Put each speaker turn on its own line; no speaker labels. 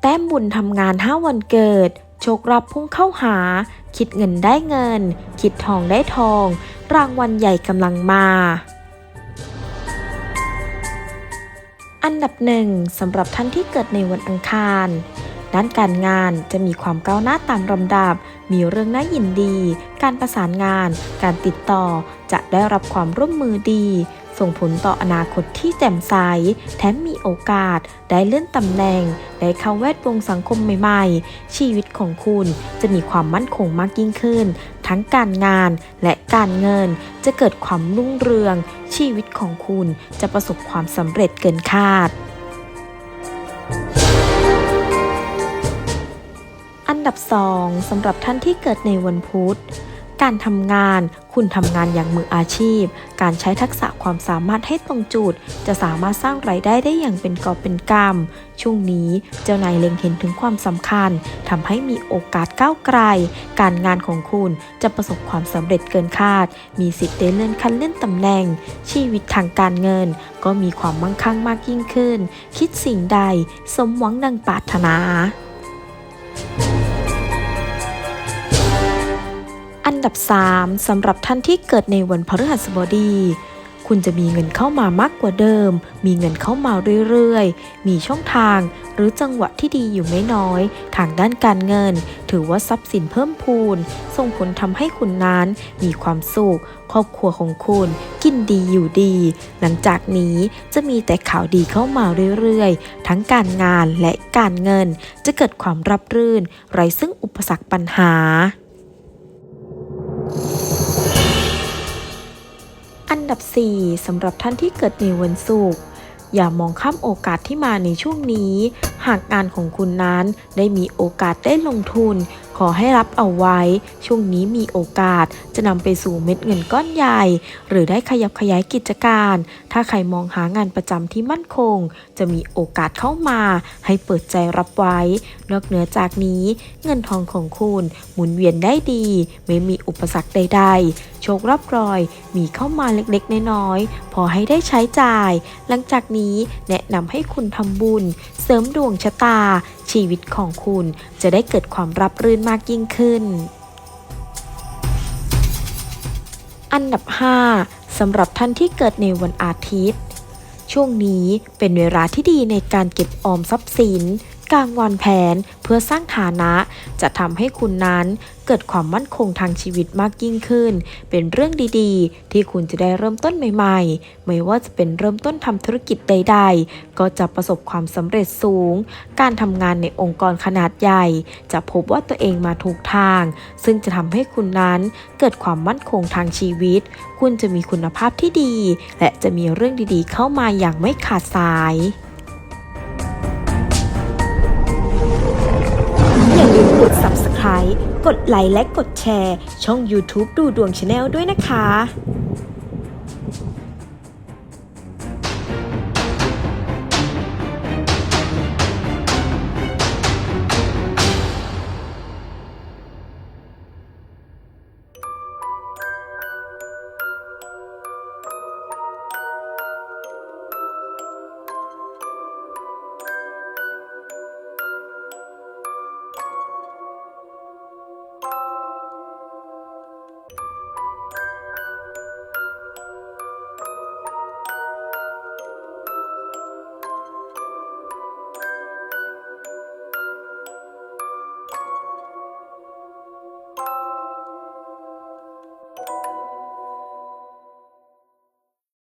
แต้มบุญทำงาน 5 วันเกิด โชครับพุ่งเข้าหา คิดเงินได้เงิน คิดทองได้ทอง รางวัลใหญ่กำลังมา อันดับหนึ่งสำหรับท่านที่เกิดในวันอังคาร ด้านการงานจะมีความก้าวหน้าตามลำดับ มีเรื่องน่ายินดี การประสานงาน การติดต่อจะได้รับความร่วมมือดี ส่งผลต่ออนาคตที่แจ่มใส แถมมีโอกาส ได้เลื่อนตำแหน่ง ได้เข้าแวดวงสังคมใหม่ๆ ชีวิตของคุณจะมีความมั่นคงมากยิ่งขึ้น ทั้งการงานและการเงินจะเกิดความรุ่งเรือง ชีวิตของคุณจะประสบความสำเร็จเกินคาด อันดับ2สำหรับท่านที่เกิดในวันพุธ การทำงาน คุณทำงานอย่างมืออาชีพ การใช้ทักษะความสามารถให้ตรงจุด จะสามารถสร้างไรายได้ได้อย่างเป็นกอบเป็นกำช่วงนี้เจ้านายเล็งเห็นถึงความสำคัญทำให้มีโอกาสก้าวไกล การงานของคุณจะประสบความสำเร็จเกินคาด มีสิทธิ์ได้เลื่อนขั้นเลื่อนตำแหน่ง ชีวิตทางการเงิน ก็มีความมั่งคั่งมากยิ่งขึ้น คิดสิ่งใด สมหวังดังปรารถนา อันดับ 3สำหรับท่านที่เกิดในวันพฤหัสบดี คุณจะมีเงินเข้ามามากกว่าเดิม มีเงินเข้ามาเรื่อยๆ มีช่องทางหรือจังหวะที่ดีอยู่ไม่น้อย ทางด้านการเงิน ถือว่าทรัพย์สินเพิ่มพูน ส่งผลทำให้คุณนั้นมีความสุข ครอบครัวของคุณ กินดีอยู่ดี หลังจากนี้จะมีแต่ข่าวดีเข้ามาเรื่อยๆ ทั้งการงานและการเงิน จะเกิดความรับรื่น ไร้ซึ่งอุปสรรคปัญหา ดับ 4สำหรับท่านที่เกิดในวันศุกร์อย่ามองข้ามโอกาสที่มาในช่วงนี้หากงานของคุณนั้นได้มีโอกาสได้ลงทุน ขอให้รับเอาไว้ ช่วงนี้มีโอกาสจะนำไปสู่เม็ดเงินก้อนใหญ่ หรือได้ขยับขยายกิจการ ถ้าใครมองหางานประจำที่มั่นคง จะมีโอกาสเข้ามา ให้เปิดใจรับไว้ นอกเหนือจากนี้เงินทองของคุณหมุนเวียนได้ดี ไม่มีอุปสรรคใด ๆ โชครับรอย มีเข้ามาเล็กๆ น้อยๆพอให้ได้ใช้จ่าย หลังจากนี้แนะนำให้คุณทำบุญ เสริมดวงชะตา ชีวิตของคุณจะได้เกิดความรับรื่นมากยิ่งขึ้น อันดับ 5สำหรับท่านที่เกิดในวันอาทิตย์ ช่วงนี้เป็นเวลาที่ดีในการเก็บออมทรัพย์สิน การวางแผนเพื่อสร้างฐานะ จะทำให้คุณนั้นเกิดความมั่นคงทางชีวิตมากยิ่งขึ้น เป็นเรื่องดีๆ ที่คุณจะได้เริ่มต้นใหม่ ๆ ไม่ว่าจะเป็นเริ่มต้นทำธุรกิจใด ๆ ก็จะประสบความสำเร็จสูง การทำงานในองค์กรขนาดใหญ่ จะพบว่าตัวเองมาถูกทาง ซึ่งจะทำให้คุณนั้นเกิดความมั่นคงทางชีวิต คุณจะมีคุณภาพที่ดี และจะมีเรื่องดีๆ เข้ามาอย่างไม่ขาดสาย กดไลค์และกดแชร์ ช่อง YouTube ดูดวงชาแนลด้วยนะคะ